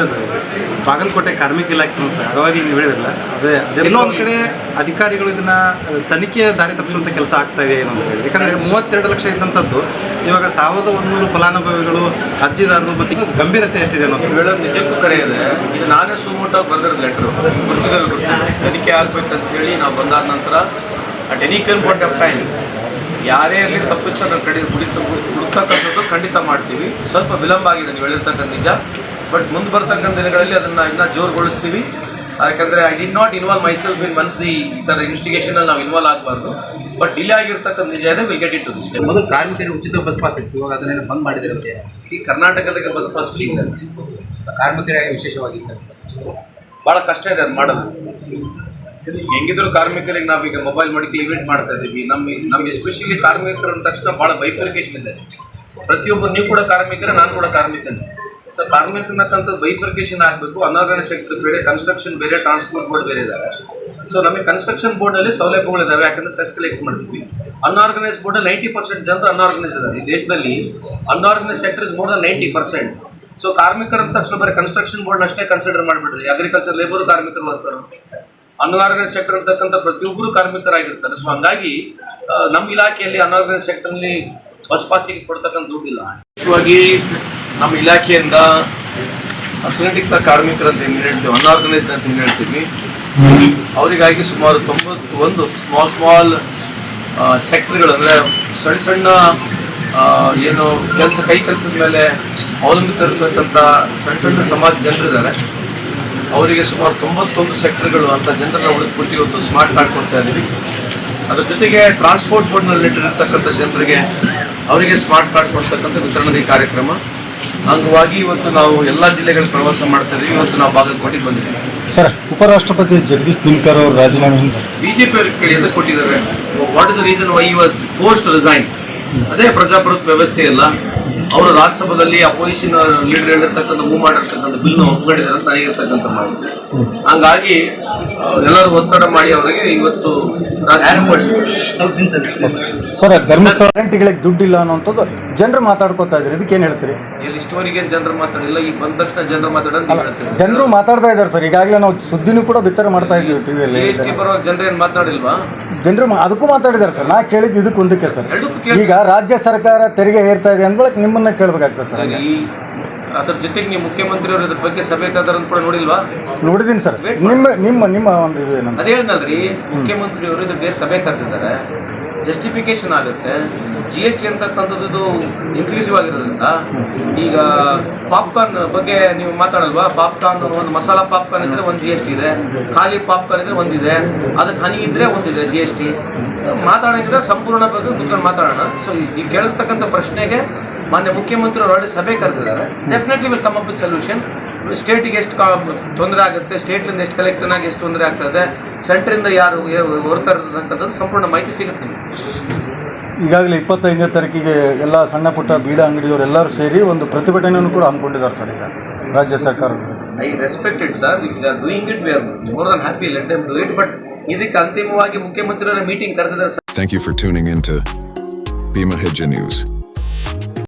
Sir ಅದು ಬಾಗಲಕೋಟೆ ಕಾರ್ಮಿಕ ಇಲಾಖೆ ಸಂಸ್ಥೆ. ಅವಾಗ ನೀವು ಹೇಳಿದ್ರಲ್ಲ ಅದೇ ಒಂದು ಕಡೆ ಅಧಿಕಾರಿಗಳು ಇದನ್ನ ತನಿಖೆಯ ದಾರಿ ತಪ್ಪಿಸುವಂತ ಕೆಲಸ ಆಗ್ತಾ ಇದೆ ಏನು ಅಂತ ಹೇಳಿ. ಯಾಕಂದ್ರೆ ಮೂವತ್ತೆರಡು ಲಕ್ಷ ಇದ್ದಂಥದ್ದು ಇವಾಗ ಸಾವಿರದ ಒಂದೂರು ಫಲಾನುಭವಿಗಳು ಅರ್ಜಿದಾರರು ಮತ್ತೆ ಗಂಭೀರತೆ ಎಷ್ಟಿದೆ ಅನ್ನೋದು. ಹೇಳೋದು ನಿಜಕ್ಕೂ ಕರೆ ಇದೆ. ಇದು ನಾನೇ ಸುಮೋಟ ಬರೆದಿರೋ ಲೆಟ್ರು ತನಿಖೆ ಆಗ್ಬೇಕಂತ ಹೇಳಿ ನಾವು ಬಂದಾದ ನಂತರ ಅಟ್ ಎನಿ ಕನ್ ಪಾಯಿಂಟ್ ಆಫ್ ಟೈಮ್ ಯಾರೇ ಇರಲಿ ತಪ್ಪಿಸ್ತಾರೆ ಕಡೆ ಹುಡುಕ ಹುಡುಕ್ತಕ್ಕಂಥದ್ದು ಖಂಡಿತ ಮಾಡ್ತೀವಿ. ಸ್ವಲ್ಪ ವಿಳಂಬ ಆಗಿದೆ ನೀವು ಹೇಳಿರ್ತಕ್ಕಂಥ ನಿಜ. ಬಟ್ ಮುಂದೆ ಬರ್ತಕ್ಕಂಥ ದಿನಗಳಲ್ಲಿ ಅದನ್ನು ಇನ್ನೂ ಜೋರುಗೊಳಿಸ್ತೀವಿ. ಯಾಕಂದರೆ I did not involve myself in months the ಈ ಥರ ಇನ್ವೆಸ್ಟಿಗೇಷನಲ್ಲಿ ನಾವು ಇನ್ವಾಲ್ವ್ ಆಗಬಾರ್ದು. ಬಟ್ ಡಿಲೇ ಆಗಿರ್ತಕ್ಕಂಥ ನಿಜ ಇದೆ will get it to this ಮೊದಲು ಕಾರ್ಮಿಕರಿಗೆ ಉಚಿತ ಬಸ್ ಪಾಸ್ ಇತ್ತು ಇವಾಗ ಅದನ್ನೆಲ್ಲ ಬಂದ್ ಮಾಡಿದಿರಂತೆ ಈ ಕರ್ನಾಟಕದಾಗ ಬಸ್ ಪಾಸ್ ಫ್ರೀ ಇದೆ. ಕಾರ್ಮಿಕರಿಗೆ ವಿಶೇಷವಾಗಿ ಭಾಳ ಕಷ್ಟ ಇದೆ ಅದು ಮಾಡೋದು. ಹೆಂಗಿದ್ರು ಕಾರ್ಮಿಕರಿಗೆ ನಾವೀಗ ಮೊಬೈಲ್ ಮಾಡಿ ಕ್ಲಿಮಿಟ್ ಮಾಡ್ತಾ ಇದ್ದೀವಿ. ನಮ್ಮ ನಮ್ಗೆ ಎಸ್ಪೆಷಲಿ ಕಾರ್ಮಿಕರು ಅಂದ ತಕ್ಷಣ ಭಾಳ ಬೈಫರ್ಕೇಶನ್ ಇದೆ. ಪ್ರತಿಯೊಬ್ಬರು ನೀವು ಕೂಡ ಕಾರ್ಮಿಕರೇ ನಾನು ಕೂಡ ಕಾರ್ಮಿಕನೇ. ಸೊ ತಂತ ಬೈಫರ್ಕೇಶನ್ ಆಗಬೇಕು ಅನಾರ್ಗನೈಸ್ ಸೆಕ್ಟರ್ ಬೇರೆ ಕನ್ಸ್ಟ್ರಕ್ಷನ್ ಬೇರೆ ಟ್ರಾನ್ಸ್ಪೋರ್ಟ್ ಬೋರ್ಡ್ ಬೇರೆ ಇದ್ದಾರೆ ಸೊ ನಮಗೆ ಕನ್ಸ್ಟ್ರಕ್ಷನ್ ಬೋರ್ಡಲ್ಲಿ ಸೌಲಭ್ಯಗಳಿದ್ದಾವೆ ಯಾಕಂದ್ರೆ ಸೆಸ್ ಕಲೆಕ್ಟ್ ಮಾಡ್ತೀವಿ. ಅನ್ಆರ್ಗನೈಸ್ ಬೋರ್ಡ್ ನೈಂಟಿ ಪರ್ಸೆಂಟ್ ಜನರು ಅನ್ಆರ್ಗನೈಸ್ ಇದ್ದಾರೆ ಈ ದೇಶದಲ್ಲಿ unorganised sector is more than ninety percent so ಕಾರ್ಮಿಕರ ತಕ್ಷಣ ಬರೀ ಕನ್ಸ್ಟ್ರಕ್ಷನ್ ಬೋರ್ಡ್ ಅಷ್ಟೇ ಕನ್ಸಿಡರ್ ಮಾಡಿಬಿಡ್ರಿ ಅಗ್ರಿಕಲ್ಚರ್ ಲೇಬರ್ ಕಾರ್ಮಿಕರು ಬರ್ತಾರೆ ಅನ್ಆರ್ಗನೈಸ್ ಸೆಕ್ಟರ್ ಇರ್ತಕ್ಕಂಥ ಪ್ರತಿಯೊಬ್ಬರು ಕಾರ್ಮಿಕರಾಗಿರ್ತಾರೆ. ಸೊ ಹಂಗಾಗಿ ನಮ್ಮ ಇಲಾಖೆಯಲ್ಲಿ ಅನ್ಆರ್ಗನೈಸ್ ಸೆಕ್ಟರ್ನಲ್ಲಿ ಬಸ್ ಪಾಸಿಗೆ ಕೊಡ್ತಕ್ಕಂಥ ದುಡ್ಡಿಲ್ಲ. ಮುಖ್ಯವಾಗಿ ನಮ್ಮ ಇಲಾಖೆಯಿಂದ ಅಸಂಘಟಿತ ಕಾರ್ಮಿಕರಂತ ಏನು ಹೇಳ್ತೀವಿ ಅನ್ಆರ್ಗನೈಸ್ಡ್ ಅಂತ ಏನು ಹೇಳ್ತೀವಿ, ಅವರಿಗಾಗಿ ಸುಮಾರು ತೊಂಬತ್ತು ಒಂದು ಸ್ಮಾಲ್ ಸ್ಮಾಲ್ ಸೆಕ್ಟರ್ಗಳು ಅಂದರೆ ಸಣ್ಣ ಸಣ್ಣ ಏನು ಕೆಲಸ, ಕೈ ಕೆಲಸದ ಮೇಲೆ ಅವಲಂಬಿತರಿರ್ತಕ್ಕಂಥ ಸಣ್ಣ ಸಣ್ಣ ಸಮಾಜ ಜನರಿದ್ದಾರೆ. ಅವರಿಗೆ ಸುಮಾರು ತೊಂಬತ್ತೊಂದು ಸೆಕ್ಟರ್ಗಳು ಅಂತ ಜನರನ್ನ ಉಳಿದುಬಿಟ್ಟು ಇವತ್ತು ಸ್ಮಾರ್ಟ್ ಕಾರ್ಡ್ ಕೊಡ್ತಾ ಇದ್ದೀವಿ ಅದ್ರ ಜೊತೆಗೆ ಟ್ರಾನ್ಸ್ಪೋರ್ಟ್ ಬೋರ್ಡ್ನಲ್ಲಿ ಇಟ್ಟಿರ್ತಕ್ಕಂಥ ಜನರಿಗೆ ಅವರಿಗೆ ಸ್ಮಾರ್ಟ್ ಕಾರ್ಡ್ ಕೊಡ್ತಕ್ಕಂಥ ವಿತರಣೆ ಕಾರ್ಯಕ್ರಮ. ಅಂಗವಾಗಿ ಇವತ್ತು ನಾವು ಎಲ್ಲ ಜಿಲ್ಲೆಗಳ ಪ್ರವಾಸ ಮಾಡ್ತಾ ಇದ್ದೀವಿ ಇವತ್ತು ನಾವು ಬಾಗಲಕೋಟೆಗೆ ಬಂದಿದ್ದೀವಿ. ಸರ್ ಉಪರಾಷ್ಟ್ರಪತಿ ಜಗದೀಶ್ ಧನ್ಕರ್ ಅವರು ರಾಜೀನಾಮೆ ಬಿಜೆಪಿ ಅವ್ರಿಗೆ ಕೇಳಿ ಎಲ್ಲ ಕೊಟ್ಟಿದ್ದಾರೆ. What is the reason why was force to resign ಅದೇ ಪ್ರಜಾಪ್ರಭುತ್ವ ವ್ಯವಸ್ಥೆ ಇಲ್ಲ ಅವರು ರಾಜ್ಯಸಭೆಯಲ್ಲಿ ಅಪೋಸಿಷನ್ ಲೀಡರ್ ಹೇಳಿರ್ತಕ್ಕಂಥ ಮೂವ್ ಮಾಡಿರ್ತಕ್ಕಂಥ ಬಿಲ್ ಒಪ್ಕೊಂಡಿದ್ದಾರೆ ಅಂತ ನನಗಿರ್ತಕ್ಕಂಥ ಮಾಹಿತಿ. ಹಂಗಾಗಿ ಎಲ್ಲರೂ ಒತ್ತಡ ಮಾಡಿ ಅವರಿಗೆ ಇವತ್ತು ಸರ್. ಧರ್ಮಸ್ಥಳ ದುಡ್ಡು ಇಲ್ಲ ಅನ್ನೋಂಥದ್ದು ಜನರು ಮಾತಾಡ್ಕೊತಾ ಇದ್ದಾರೆ. ಇದಕ್ಕೆ ಏನು ಹೇಳ್ತೀರಿ? ಇಲ್ಲಿ ಇಷ್ಟವರೆಗೆ ಜನರು ಮಾತಾಡಿಲ್ಲ ಈಗ ಬಂದ ತಕ್ಷಣ ಜನರು ಮಾತಾಡೋದು ಜನರು ಮಾತಾಡ್ತಾ ಇದ್ದಾರೆ ಸರ್. ಈಗಾಗಲೇ ನಾವು ಸುದ್ದಿನೂ ಕೂಡ ಬಿತ್ತರ ಮಾಡ್ತಾ ಇದ್ದೀವಿ ಜಿ ಟಿವಿಯಲ್ಲಿ ಎಸ್ ಟಿ ಪರವಾಗಿ ಜನರು ಏನು ಮಾತನಾಡಿಲ್ವಾ ಜನರು ಅದಕ್ಕೂ ಮಾತಾಡಿದ್ದಾರೆ ಸರ್. ನಾ ಕೇಳಿದ್ದು ಇದಕ್ಕೆ ಒಂದಕ್ಕೆ ಸರ್ ಈಗ ರಾಜ್ಯ ಸರ್ಕಾರ ತೆರಿಗೆ ಹೇರ್ತಾ ಇದೆ ಅಂದ್ಮೇಲೆ ನಿಮ್ಮನ್ನ ಕೇಳಬೇಕಾಗ್ತದೆ ಸರ್ ಈ ಅದ್ರ ಜೊತೆಗೆ ನೀವು ಮುಖ್ಯಮಂತ್ರಿ ಅವರು ಇದ್ರ ಬಗ್ಗೆ ಸಭೆ ಕರೆದಾರ ಅಂತ ಕೂಡ ನೋಡಿಲ್ವಾ? ನೋಡಿದೀನಿ ಸರ್. ನಿಮ್ಮ ನಿಮ್ಮ ನಿಮ್ಮ ಒಂದು ಇದು ಏನಂತ. ಅದೇ ಹೇಳ್ದಲ್ರಿ ಮುಖ್ಯಮಂತ್ರಿ ಅವರು ಇದ್ರ ಬೇರೆ ಸಭೆ ಕರೆದಿದ್ದಾರೆ. ಜಸ್ಟಿಫಿಕೇಶನ್ ಆಗುತ್ತೆ. ಜಿ ಎಸ್ ಟಿ ಅಂತಕ್ಕಂಥದ್ದು ಇದು ಇನ್ಕ್ಲೂಸಿವ್ ಆಗಿರೋದ್ರಿಂದ ಈಗ ಪಾಪ್ಕಾರ್ನ್ ಬಗ್ಗೆ ನೀವು ಮಾತಾಡಲ್ವಾ? ಪಾಪ್ಕಾರ್ನ್ ಒಂದು ಮಸಾಲ ಪಾಪ್ಕಾರ್ನ್ ಇದ್ರೆ ಒಂದು ಜಿ ಎಸ್ ಟಿ ಇದೆ. ಖಾಲಿ ಪಾಪ್ಕಾರ್ನ್ ಇದ್ರೆ ಒಂದಿದೆ. ಅದಕ್ಕೆ ಹನಿ ಇದ್ರೆ ಒಂದಿದೆ ಜಿ ಎಸ್ ಟಿ ಮಾತಾಡೋದಿದ್ರೆ ಸಂಪೂರ್ಣ ಬಗ್ಗೆ ಕುತ್ಕೊಂಡು ಮಾತಾಡೋಣ. ಸೊ ನೀವು ಕೇಳ್ತಕ್ಕಂಥ ಪ್ರಶ್ನೆಗೆ ಮಾನ್ಯ ಮುಖ್ಯಮಂತ್ರಿ ಅವರು ಆಲ್ರೆಡಿ ಸಭೆ ಕರೆದಿದ್ದಾರೆ. Definitely will come up with solution ಸ್ಟೇಟಿಗೆ ಎಷ್ಟು ತೊಂದರೆ ಆಗುತ್ತೆ ಸ್ಟೇಟ್ಲಿಂದ ಎಷ್ಟು ಕಲೆಕ್ಟರ್ ಆಗಿ ಎಷ್ಟು ತೊಂದರೆ ಆಗ್ತದೆ ಸೆಂಟ್ರಿಂದ ಯಾರು ಹೊರ್ತಾ ಇರ್ತಕ್ಕಂಥದ್ದು ಸಂಪೂರ್ಣ ಮಾಹಿತಿ ಸಿಗುತ್ತೆ ನಿಮಗೆ. ಈಗಾಗಲೇ ಇಪ್ಪತ್ತೈದನೇ ತಾರೀಕಿಗೆ ಎಲ್ಲ ಸಣ್ಣ ಪುಟ್ಟ ಬೀಡ ಅಂಗಡಿಯವರು ಎಲ್ಲರೂ ಸೇರಿ ಒಂದು ಪ್ರತಿಭಟನೆಯನ್ನು ಕೂಡ ಹಮ್ಮಿಕೊಂಡಿದ್ದಾರೆ ಸರ್ ಈಗ ರಾಜ್ಯ ಸರ್ಕಾರ. I respect it sir if are doing it we are more than happy let them do it but ಇದಕ್ಕೆ ಅಂತಿಮವಾಗಿ ಮುಖ್ಯಮಂತ್ರಿಯವರ ಮೀಟಿಂಗ್ ಕರೆದಿದ್ದಾರೆ sir thank you for tuning in to Bhima Hejje News.